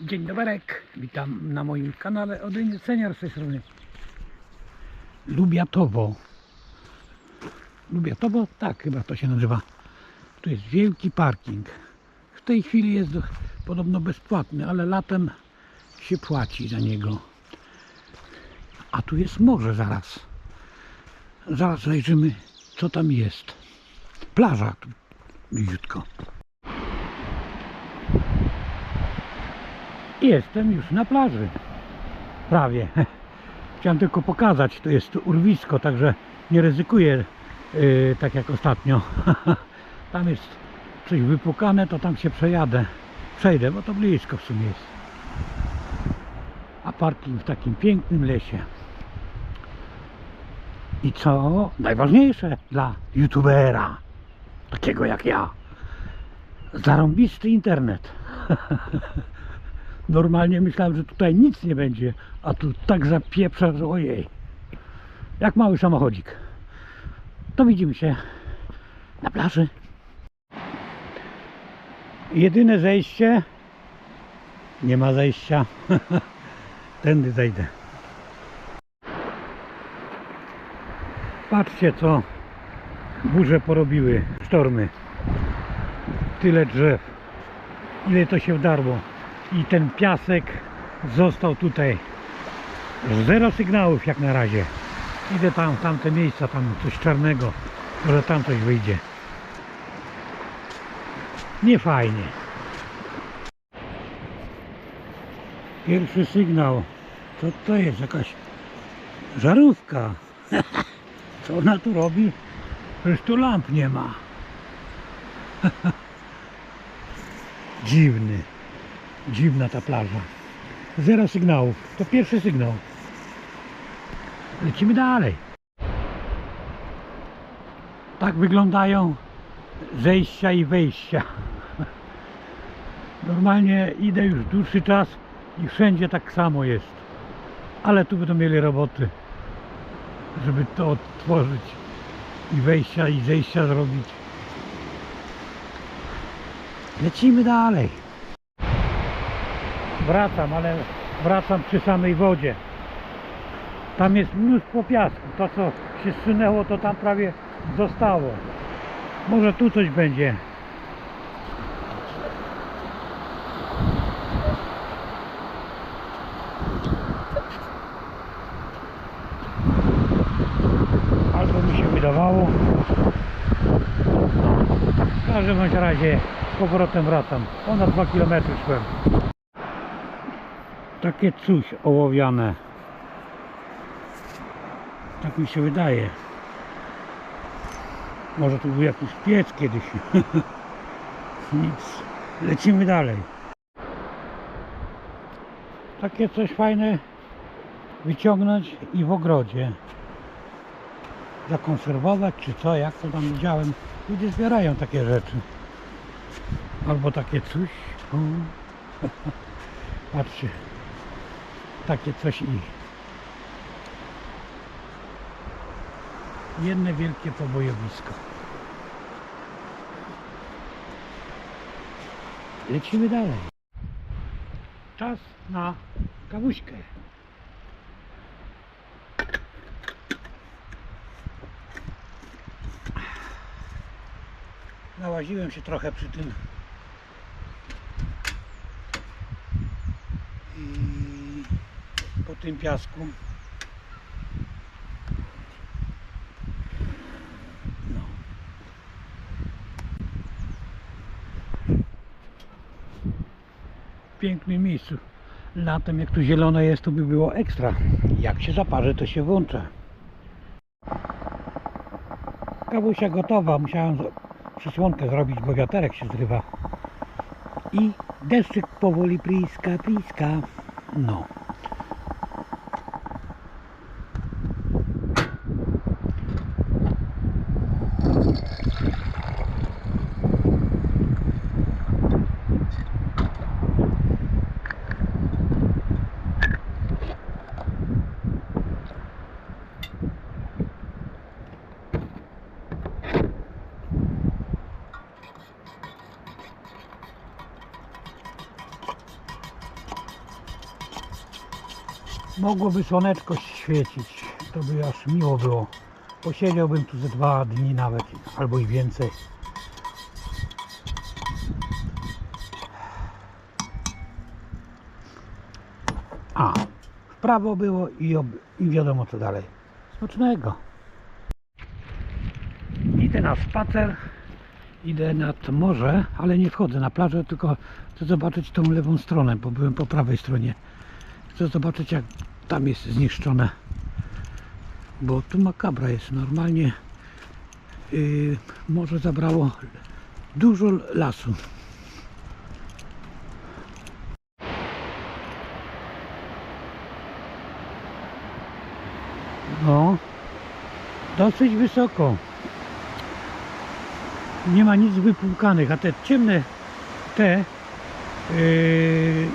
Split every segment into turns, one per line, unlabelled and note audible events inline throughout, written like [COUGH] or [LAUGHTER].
Dzień doberek, witam na moim kanale Odyń Senior z tej strony. Lubiatowo. Lubiatowo? Tak chyba to się nazywa. Tu jest wielki parking. W tej chwili jest do- podobno bezpłatny, ale latem się płaci za niego. A tu jest morze zaraz. Zaraz zajrzymy co tam jest. Plaża tu bliziutko Jestem już na plaży. Prawie. [LAUGHS] Chciałem tylko pokazać, to jest urwisko, także nie ryzykuję yy, tak jak ostatnio. [LAUGHS] tam jest coś wypukane, to tam się przejadę. Przejdę, bo to blisko w sumie jest. A parking w takim pięknym lesie. I co najważniejsze dla youtubera, takiego jak ja, zarąbisty internet. [LAUGHS] Normalnie myślałem, że tutaj nic nie będzie, a tu tak zapieprza, że ojej. Jak mały samochodzik. To widzimy się na plaży. Jedyne zejście. Nie ma zejścia. [LAUGHS] Tędy zejdę. Patrzcie co burze porobiły, sztormy. Tyle drzew. Ile to się wdarło i ten piasek został tutaj. Zero sygnałów jak na razie. Idę tam, tamte miejsca tam coś czarnego. Może tam coś wyjdzie. Nie fajnie. Pierwszy sygnał. Co to jest? Jakaś żarówka. [LAUGHS] Co ona tu robi? Przecież tu lamp nie ma. [LAUGHS] Dziwny Dziwna ta plaża. Zero sygnałów. To pierwszy sygnał. Lecimy dalej. Tak wyglądają zejścia i wejścia. Normalnie idę już dłuższy czas i wszędzie tak samo jest. Ale tu będą mieli roboty, żeby to otworzyć i wejścia i zejścia zrobić. Lecimy dalej wracam, ale wracam przy samej wodzie. Tam jest mnóstwo piasku. To co się zsunęło, to tam prawie zostało. Może tu coś będzie. Albo mi się wydawało. W każdym razie z powrotem wracam. Ponad 2 km szłem. Takie coś ołowiane. Tak mi się wydaje. Może tu był jakiś piec kiedyś. [LAUGHS] Nic. Lecimy dalej. Takie coś fajne wyciągnąć i w ogrodzie zakonserwować czy co, jak to tam widziałem. Ludzie zbierają takie rzeczy. Albo takie coś. [LAUGHS] Patrzcie takie coś i jedne wielkie pobojowisko. Lecimy dalej. Czas na kawuśkę. Nałaziłem się trochę przy tym i po tym piasku. No. W pięknym miejscu. Latem jak tu zielone jest, to by było ekstra. Jak się zaparzy, to się włącza. Kawusia gotowa. Musiałem przysłonkę zrobić, bo wiaterek się zrywa. I deszczyk powoli priska, priska. No. Mogłoby słoneczko świecić, to by aż miło było. Posiedziałbym tu ze dwa dni nawet, albo i więcej. A, w prawo było i, i wiadomo co dalej. Smacznego. Idę na spacer, idę nad morze, ale nie wchodzę na plażę, tylko chcę zobaczyć tą lewą stronę, bo byłem po prawej stronie. Chcę zobaczyć jak tam jest zniszczone. Bo tu makabra jest normalnie. Yy, morze zabrało dużo lasu. No, dosyć wysoko. Nie ma nic wypłukanych, a te ciemne, te, yy,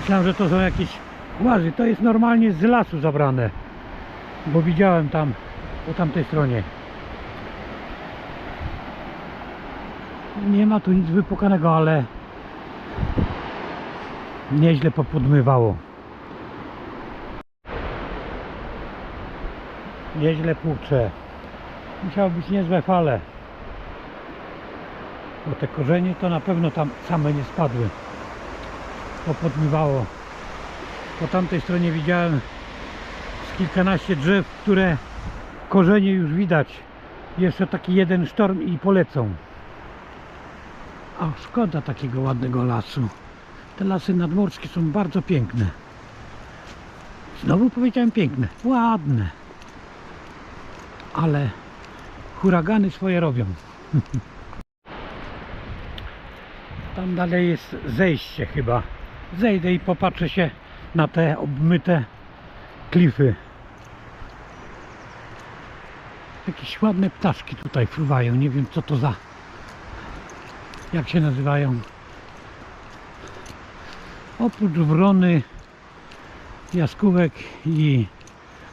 myślałem, że to są jakieś łazy. To jest normalnie z lasu zabrane, bo widziałem tam, po tamtej stronie. Nie ma tu nic wypukanego, ale nieźle popodmywało. Nieźle płucze. Musiały być niezłe fale. Bo te korzenie to na pewno tam same nie spadły. Popodmywało. Po tamtej stronie widziałem z kilkanaście drzew, które korzenie już widać. Jeszcze taki jeden sztorm i polecą. A szkoda takiego ładnego lasu. Te lasy nadmorskie są bardzo piękne. Znowu powiedziałem piękne, ładne. Ale huragany swoje robią. [LAUGHS] Tam dalej jest zejście chyba. Zejdę i popatrzę się na te obmyte klify. Jakieś ładne ptaszki tutaj fruwają. Nie wiem co to za. Jak się nazywają. Oprócz wrony, jaskółek i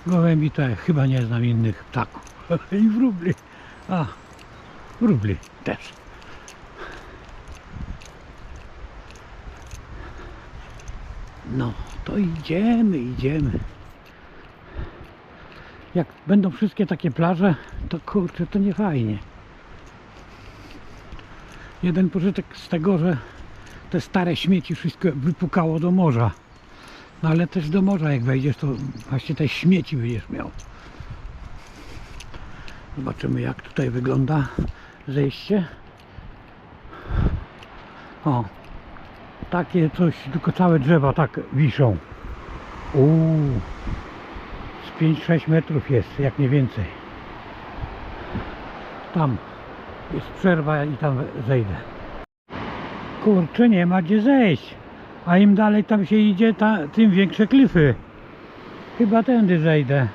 gołębi to ja chyba nie znam innych ptaków. [LAUGHS] I wróbli. A, wróbli też. No, to idziemy, idziemy. Jak będą wszystkie takie plaże, to kurczę, to nie fajnie. Jeden pożytek z tego, że te stare śmieci wszystko wypukało do morza. No ale też do morza jak wejdziesz, to właśnie te śmieci będziesz miał. Zobaczymy jak tutaj wygląda zejście. O, takie coś, tylko całe drzewa tak wiszą. Uuu, z 5-6 metrów jest, jak nie więcej. Tam jest przerwa i tam zejdę. Kurczę, nie ma gdzie zejść. A im dalej tam się idzie, ta, tym większe klify. Chyba tędy zejdę.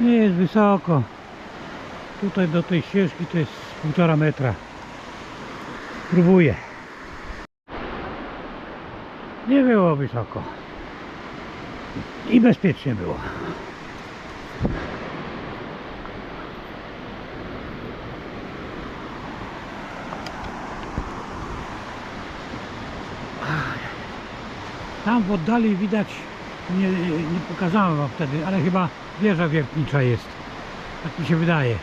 Nie jest wysoko. Tutaj do tej ścieżki to jest półtora metra. Próbuję. Nie było wysoko. I bezpiecznie było. Tam w oddali widać, nie, nie pokazałem wam wtedy, ale chyba wieża wiertnicza jest. Tak mi się wydaje.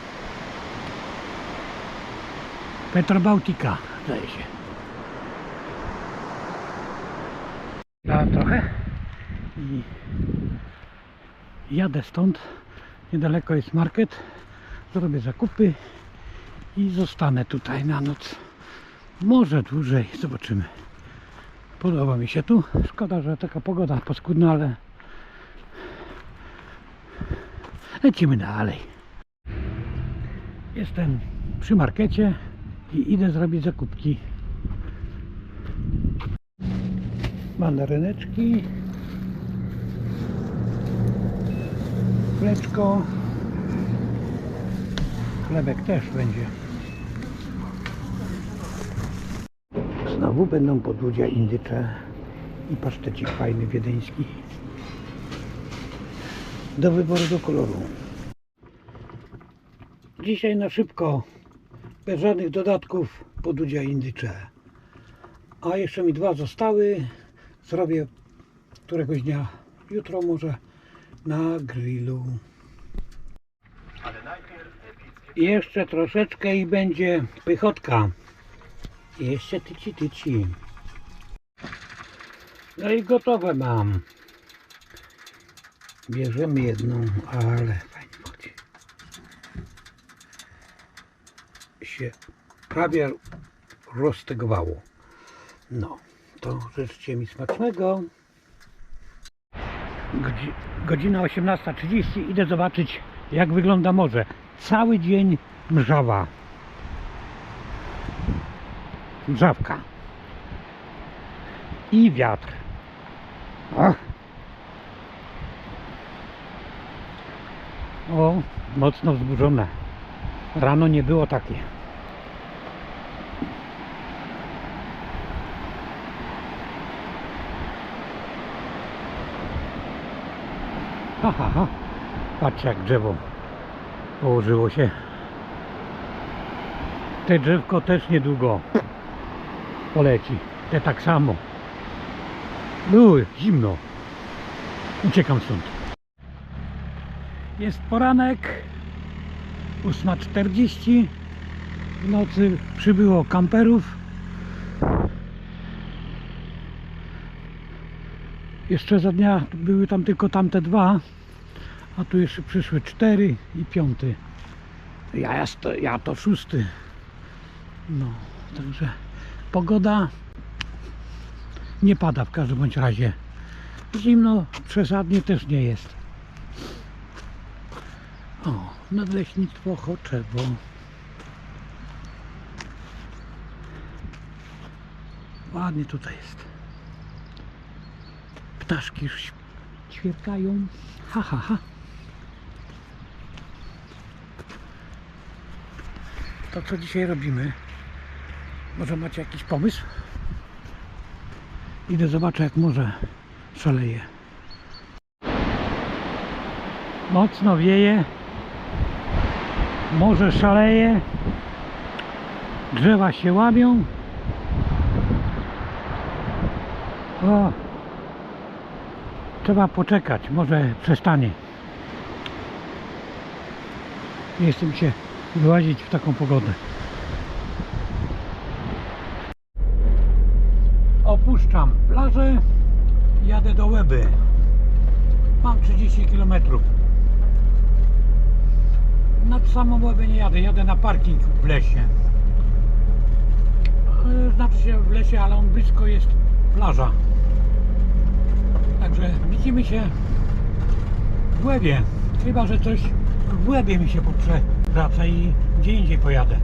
Petra Bałtyka, zdaje się. Trochę i jadę stąd. Niedaleko jest market. Zrobię zakupy i zostanę tutaj na noc. Może dłużej, zobaczymy. Podoba mi się tu. Szkoda, że taka pogoda paskudna, ale lecimy dalej. Jestem przy markecie i idę zrobić zakupki. Mandaryneczki. Mleczko. Chlebek też będzie. Znowu będą podłudzia indycze i pasztecik fajny wiedeński. Do wyboru do koloru. Dzisiaj na szybko, bez żadnych dodatków, podłudzia indycze. A jeszcze mi dwa zostały. Zrobię któregoś dnia, jutro może na grillu. Jeszcze troszeczkę i będzie pychotka. Jeszcze tyci tyci. No i gotowe mam. Bierzemy jedną, ale fajnie chodzi. Się prawie roztegowało. No, to życzcie mi smacznego. Godzi- Godzina 18.30. Idę zobaczyć, jak wygląda morze. Cały dzień mrzawa. Mrzawka. I wiatr. Ach. O, mocno wzburzone. Rano nie było takie. Ha, ha, ha. Patrzcie jak drzewo położyło się. Te drzewko też niedługo poleci. Te tak samo. Uj, zimno. Uciekam stąd. Jest poranek. 8.40. W nocy przybyło kamperów. Jeszcze za dnia były tam tylko tamte dwa, a tu jeszcze przyszły cztery i piąty. Ja, jest to, ja to szósty. No, także pogoda nie pada w każdym bądź razie. Zimno przesadnie też nie jest. O, nadleśnictwo Choczewo. Ładnie tutaj jest. Ptaszki ćwierkają. Ha, ha, ha. To co dzisiaj robimy? Może macie jakiś pomysł? Idę zobaczę jak morze szaleje. Mocno wieje. Morze szaleje. Drzewa się łamią. O, trzeba poczekać, może przestanie. Nie chcę się wyłazić w taką pogodę. Opuszczam plażę, jadę do Łeby. Mam 30 km. Nad samą Łebę nie jadę, jadę na parking w lesie. E, Znaczy się w lesie, ale on blisko jest plaża. Także widzimy się w Łebie. Chyba, że coś w Łebie mi się poprzewraca i gdzie indziej pojadę.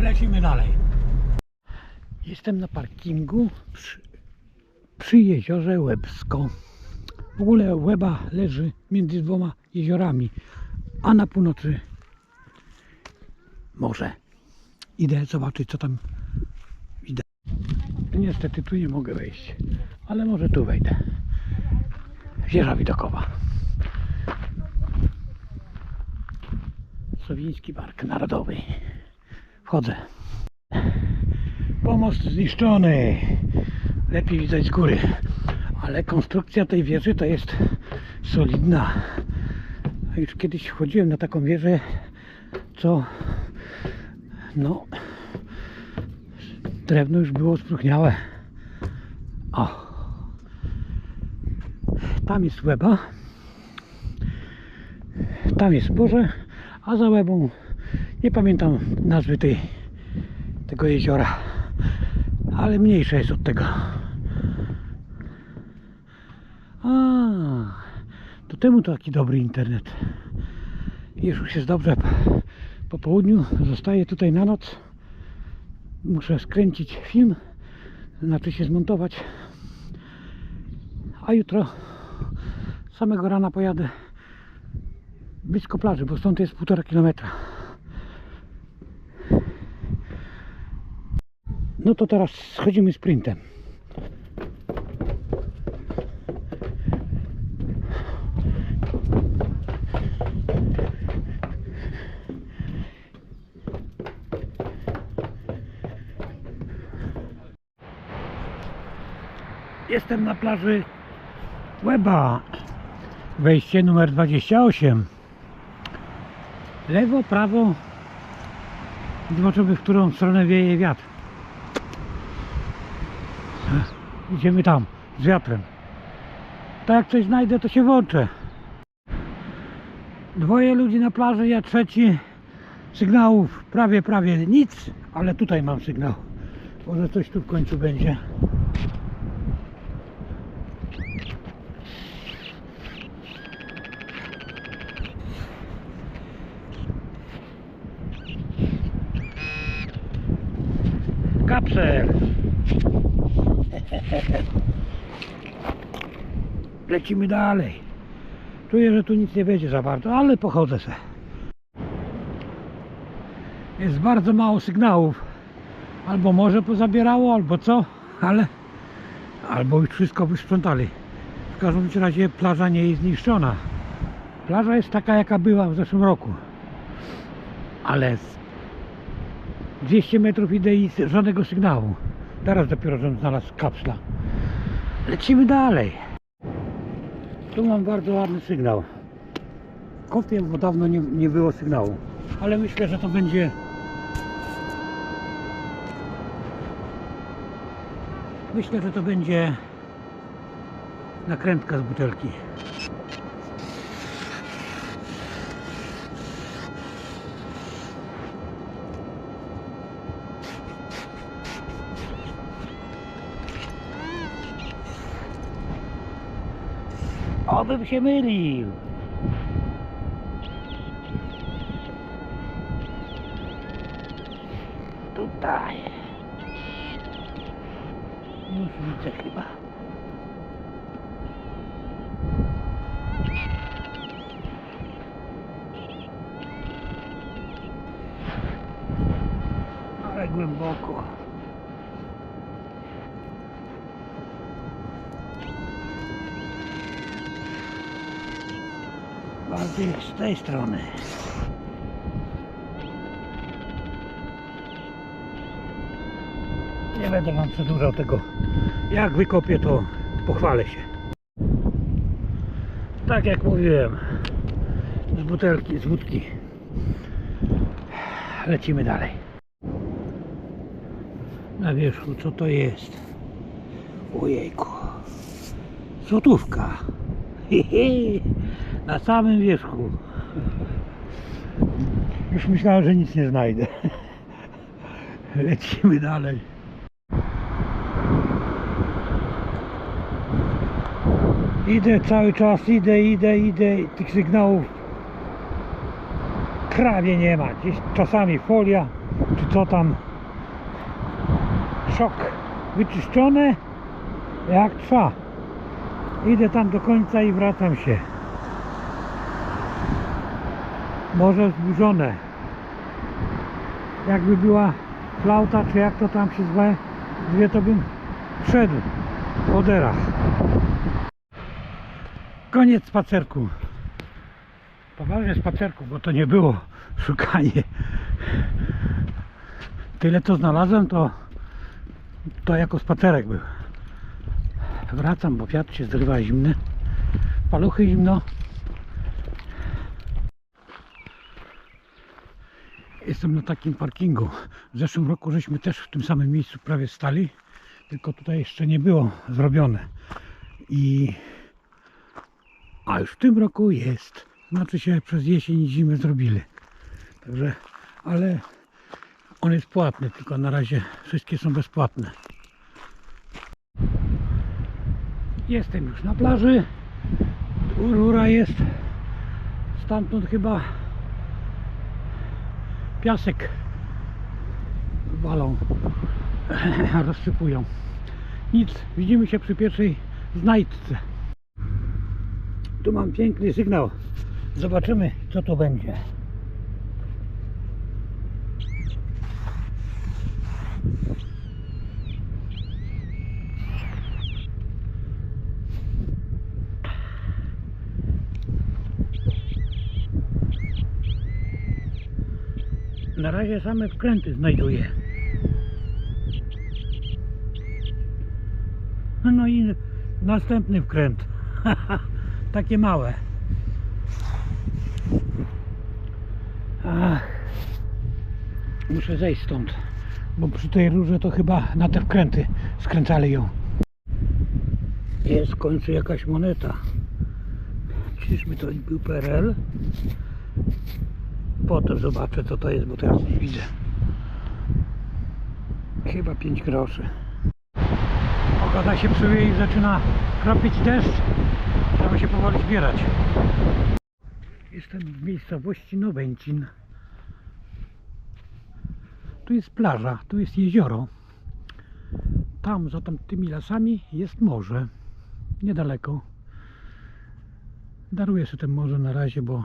Lecimy dalej. Jestem na parkingu przy, przy jeziorze Łebsko. W ogóle Łeba leży między dwoma jeziorami, a na północy morze. Idę zobaczyć co tam widać. Niestety tu nie mogę wejść, ale może tu wejdę. Wieża widokowa. Sowiński Park Narodowy. Wchodzę. Pomost zniszczony. Lepiej widać z góry. Ale konstrukcja tej wieży to jest solidna. Już kiedyś chodziłem na taką wieżę, co no drewno już było spróchniałe. O. Tam jest łeba. Tam jest morze, a za łebą nie pamiętam nazwy tej, tego jeziora. Ale mniejsze jest od tego. A, to temu to taki dobry internet. Już jest dobrze po południu. Zostaję tutaj na noc. Muszę skręcić film, znaczy się zmontować. A jutro samego rana pojadę blisko plaży, bo stąd jest półtora kilometra. No to teraz schodzimy sprintem. Jestem na plaży Łeba. Wejście numer 28. Lewo, prawo. Zobaczymy, w którą stronę wieje wiatr. Idziemy tam, z wiatrem. Tak jak coś znajdę, to się włączę. Dwoje ludzi na plaży, ja trzeci. Sygnałów prawie, prawie nic, ale tutaj mam sygnał. Może coś tu w końcu będzie. Kapsel. Lecimy dalej. Czuję, że tu nic nie będzie za bardzo, ale pochodzę se. Jest bardzo mało sygnałów. Albo morze pozabierało, albo co, ale albo już wszystko wysprzątali. W każdym razie plaża nie jest zniszczona. Plaża jest taka, jaka była w zeszłym roku. Ale z 200 metrów idę i żadnego sygnału. Teraz dopiero żem znalazł kapsla. Lecimy dalej. Tu mam bardzo ładny sygnał. Kopię, bo dawno nie, nie było sygnału. Ale myślę, że to będzie Myślę, że to będzie nakrętka z butelki. Obym się mylił. Tutaj. Już widzę chyba. Ale głęboko. Z tej strony. Nie będę wam przedłużał tego. Jak wykopię, to pochwalę się. Tak jak mówiłem, z butelki, z wódki. Lecimy dalej. Na wierzchu, co to jest? Ojejku. Złotówka. Hehe. Na samym wierzchu. Już myślałem, że nic nie znajdę. Lecimy dalej. Idę cały czas, idę, idę, idę. Tych sygnałów prawie nie ma. Gdzieś czasami folia, czy co tam. Szok wyczyszczone, jak trwa. Idę tam do końca i wracam się. Morze zburzone. Jakby była flauta, czy jak to tam się zwie, to bym wszedł po derach. Koniec spacerku. Poważnie spacerku, bo to nie było [LAUGHS] szukanie. Tyle co znalazłem, to, to jako spacerek był. Wracam, bo wiatr się zrywa zimny. Paluchy zimno. Jestem na takim parkingu. W zeszłym roku żeśmy też w tym samym miejscu prawie stali, tylko tutaj jeszcze nie było zrobione. I a już w tym roku jest. Znaczy się przez jesień i zimę zrobili. Także, ale on jest płatny, tylko na razie wszystkie są bezpłatne. Jestem już na plaży. Rura jest. Stamtąd chyba piasek walą, [LAUGHS] rozsypują. Nic, widzimy się przy pierwszej znajdce. Tu mam piękny sygnał. Zobaczymy, co to będzie. Na razie same wkręty znajduję. No i następny wkręt. [LAUGHS] Takie małe. Ach. Muszę zejść stąd, bo przy tej rurze to chyba na te wkręty skręcali ją. Jest w końcu jakaś moneta. Czyżby to był PRL? Potem zobaczę co to jest, bo teraz nie widzę. Chyba 5 groszy. Pogoda się psuje i zaczyna kropić deszcz. Trzeba się powoli zbierać. Jestem w miejscowości Nowęcin. Tu jest plaża, tu jest jezioro. Tam za tymi lasami jest morze. Niedaleko. Daruję sobie ten morze na razie, bo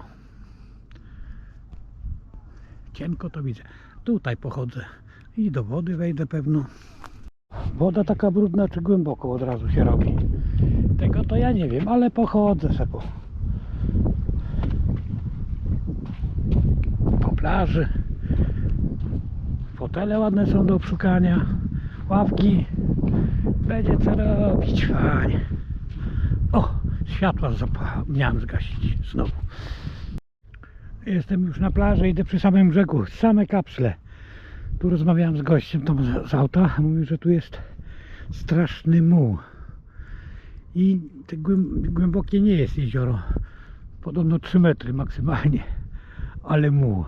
cienko to widzę. Tutaj pochodzę i do wody wejdę pewno. Woda taka brudna czy głęboko od razu się robi. Tego to ja nie wiem, ale pochodzę sobie po, plaży. Fotele ładne są do obszukania. Ławki. Będzie co robić, fajnie. O, światła zapomniałem zgasić znowu. Jestem już na plaży, idę przy samym brzegu, same kapsle. Tu rozmawiałem z gościem tam z, z auta, mówił, że tu jest straszny muł. I te głęb- głębokie nie jest jezioro. Podobno 3 metry maksymalnie, ale muł.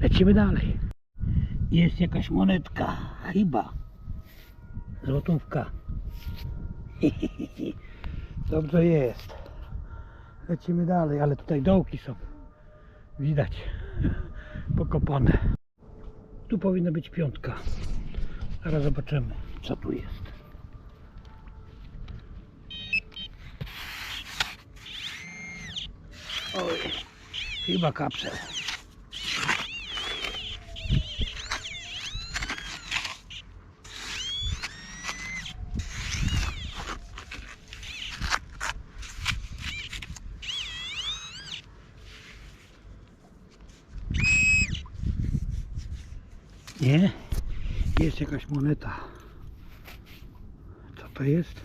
Lecimy dalej. Jest jakaś monetka, chyba. Złotówka. [LAUGHS] Dobrze jest. Lecimy dalej, ale tutaj dołki są. Widać. Pokopane. Tu powinna być piątka. Zaraz zobaczymy, co tu jest. Oj, chyba kapsel. Nie, jest jakaś moneta. Co to jest?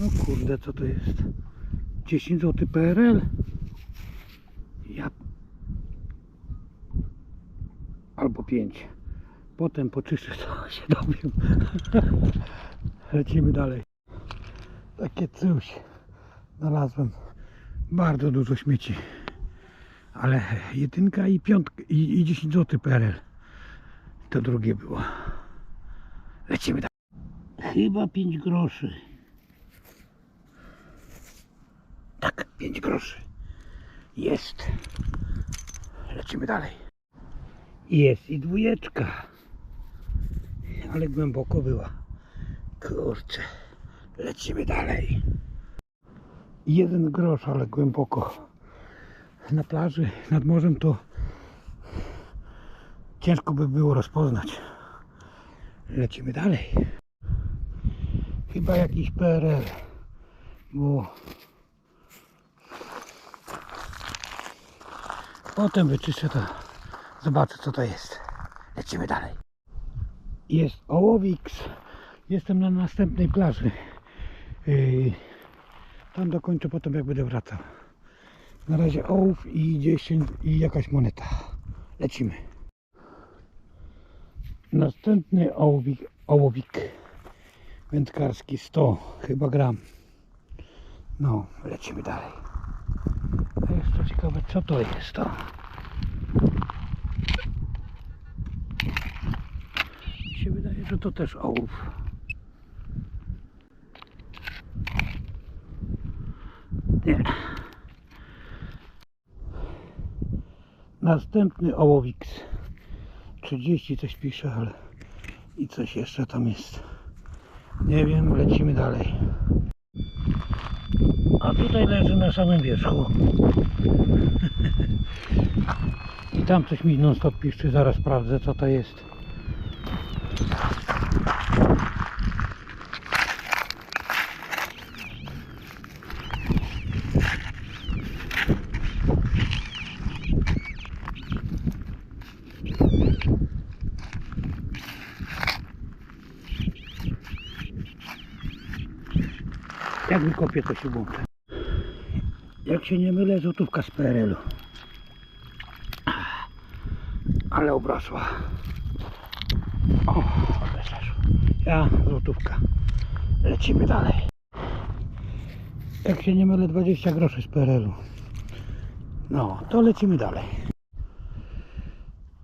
No kurde, co to jest? 10 zł PRL? Ja... Albo 5. Potem poczyszczę to [LAUGHS] się dowiem. Lecimy dalej. Takie coś. Znalazłem bardzo dużo śmieci. Ale jedynka i piątka i, i 10 zł PRL. To drugie było. Lecimy dalej. Chyba 5 groszy. Tak, 5 groszy. Jest. Lecimy dalej. Jest i dwójeczka. Ale głęboko była. Kurczę. Lecimy dalej. Jeden grosz, ale głęboko. Na plaży nad morzem to ciężko by było rozpoznać. Lecimy dalej. Chyba jakiś PRL, bo potem wyczyszczę to, zobaczę co to jest. Lecimy dalej. Jest ołowiks. Jestem na następnej plaży. Yy, tam dokończę potem jak będę wracał. Na razie ołów i 10 i jakaś moneta. Lecimy. Następny ołowik, ołowik wędkarski 100 chyba gram. No, lecimy dalej. A jeszcze ciekawe co to jest to. Mi się wydaje, że to też ołów. Nie. Następny ołowiks. 30 coś pisze, ale i coś jeszcze tam jest. Nie wiem, lecimy dalej. A tutaj leży na samym wierzchu. [LAUGHS] I tam coś mi non stop piszczy, zaraz sprawdzę co to jest. Jak wykopię to się włączę. Jak się nie mylę, złotówka z PRL-u. Ale obrosła. O, zeszło. Ja, złotówka. Lecimy dalej. Jak się nie mylę, 20 groszy z PRL-u. No, to lecimy dalej.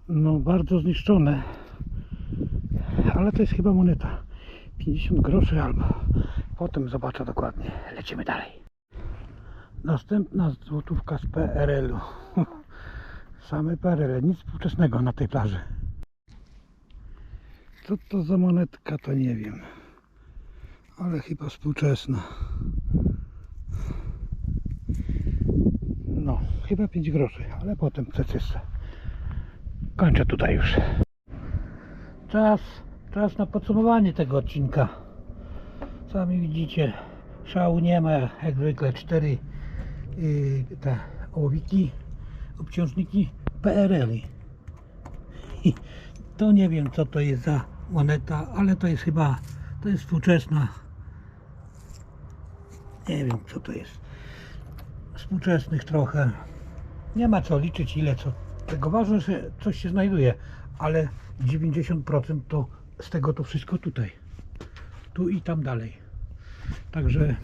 No, bardzo zniszczone. Ale to jest chyba moneta. 50 groszy albo. Potem zobaczę dokładnie. Lecimy dalej. Następna złotówka z PRL-u. [LAUGHS] Same PRL, nic współczesnego na tej plaży. Co to za monetka, to nie wiem. Ale chyba współczesna. No, chyba 5 groszy, ale potem przeczyszczę. Kończę tutaj już. Czas, czas na podsumowanie tego odcinka. Sami widzicie, szału nie ma, jak zwykle cztery yy, te ołowiki, obciążniki PRL-i. I [LAUGHS] To nie wiem co to jest za moneta, ale to jest chyba, to jest współczesna. Nie wiem co to jest. Współczesnych trochę. Nie ma co liczyć ile co. Tego ważne, że coś się znajduje, ale 90% to z tego to wszystko tutaj. Tu i tam dalej. Także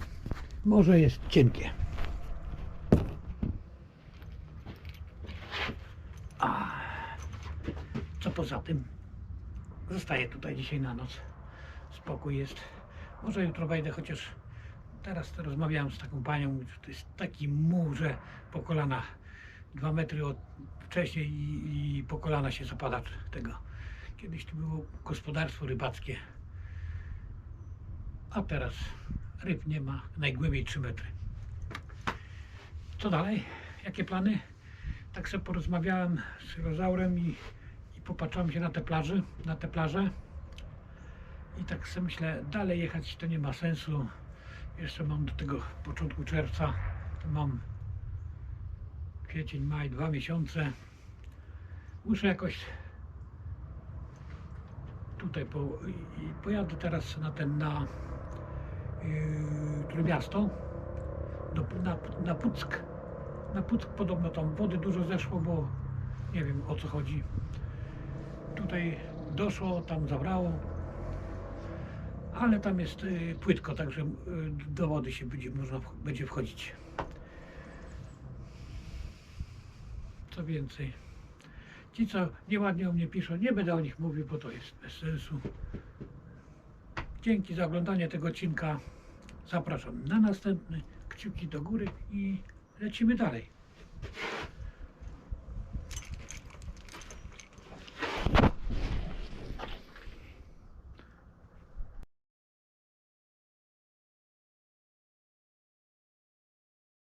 może jest cienkie. A co poza tym? Zostaję tutaj dzisiaj na noc. Spokój jest. Może jutro wejdę, chociaż teraz to rozmawiałem z taką panią, że to jest taki muł, że po kolana dwa metry od wcześniej i, i po kolana się zapada tego. Kiedyś to było gospodarstwo rybackie, a teraz ryb nie ma, najgłębiej 3 metry. Co dalej? Jakie plany? Tak sobie porozmawiałem z Rozaurem i, i popatrzyłem się na te plaży, na te plaże. I tak sobie myślę, dalej jechać to nie ma sensu. Jeszcze mam do tego początku czerwca, mam kwiecień, maj, dwa miesiące. Muszę jakoś tutaj po, pojadę teraz na ten, na yy, Trójmiasto, do, na, na Puck. Na Puck podobno tam wody dużo zeszło, bo nie wiem o co chodzi. Tutaj doszło, tam zabrało, ale tam jest y, płytko, także y, do wody się będzie można będzie wchodzić. Co więcej, ci co nieładnie o mnie piszą, nie będę o nich mówił, bo to jest bez sensu. Dzięki za oglądanie tego odcinka. Zapraszam na następny. Kciuki do góry i lecimy dalej.